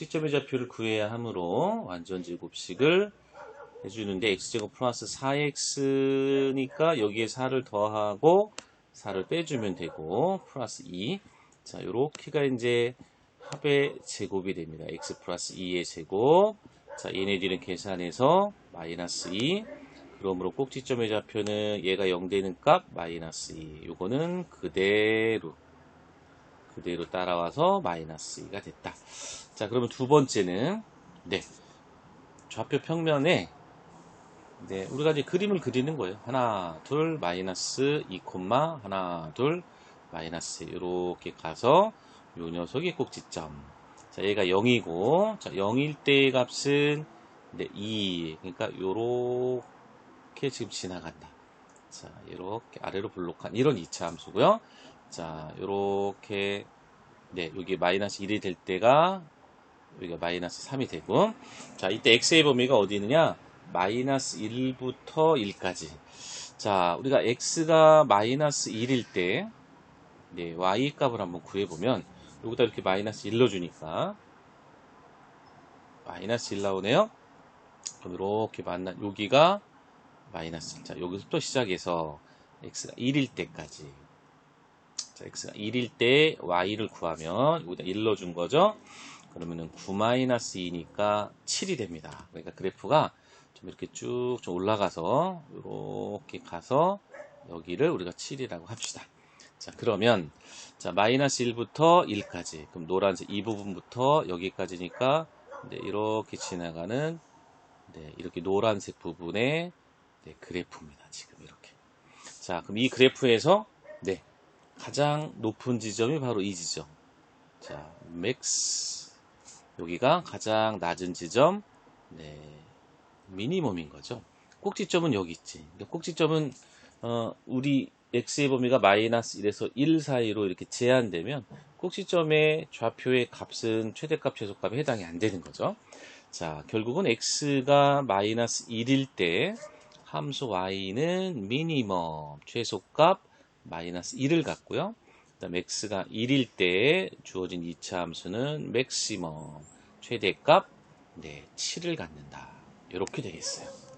꼭지점의 좌표를 구해야 하므로 완전 제곱식을 해주는데 x제곱 플러스 4x니까 여기에 4를 더하고 4를 빼주면 되고 플러스 2. 자, 요렇게가 이제 합의 제곱이 됩니다. x 플러스 2의 제곱. 자, 얘네들은 계산해서 마이너스 2. 그러므로 꼭지점의 좌표는 얘가 0 되는 값 마이너스 2. 요거는 그대로 그대로 따라와서 마이너스 2가 됐다. 자, 그러면 두 번째는 네. 좌표 평면에 네, 우리가 이제 그림을 그리는 거예요. 하나, 둘, 마이너스 2, 콤마, 하나, 둘, 마이너스 이렇게 가서 요 녀석이 꼭지점. 자, 얘가 0이고, 자, 0일 때의 값은 네, 2. 그러니까 요렇게 지금 지나간다. 자, 이렇게 아래로 블록한 이런 2차 함수고요. 자, 요렇게 네, 여기 마이너스 1이 될 때가 여기가 마이너스 3이 되고 자, 이때 x의 범위가 어디 있느냐? 마이너스 1부터 1까지. 자, 우리가 x가 마이너스 1일 때, 네, y 값을 한번 구해보면, 여기다 이렇게 마이너스 1 넣어주니까, 마이너스 1 나오네요? 그럼 이렇게 만나, 여기가 마이너스 1. 자, 여기서부터 시작해서, x가 1일 때까지. 자, x가 1일 때 y를 구하면, 여기다 1 넣어준 거죠? 그러면은 9-2니까 7이 됩니다. 그러니까 그래프가 좀 이렇게 쭉 좀 올라가서 이렇게 가서 여기를 우리가 7이라고 합시다. 자 그러면 자 마이너스 1부터 1까지 그럼 노란색 이 부분부터 여기까지니까 네, 이렇게 지나가는 네, 이렇게 노란색 부분의 네, 그래프입니다. 지금 이렇게 자 그럼 이 그래프에서 네 가장 높은 지점이 바로 이 지점 자 맥스 여기가 가장 낮은 지점 네 미니멈인 거죠. 꼭지점은 여기 있지. 꼭지점은 어, 우리 x의 범위가 마이너스 1에서 1 사이로 이렇게 제한되면 꼭지점의 좌표의 값은 최대값, 최소값에 해당이 안 되는 거죠. 자, 결국은 x가 마이너스 1일 때 함수 y는 미니멈, 최소값 마이너스 1을 갖고요. 그다음 x가 1일 때 주어진 2차 함수는 맥시멈, 최대값 네, 7을 갖는다. 이렇게 되겠어요.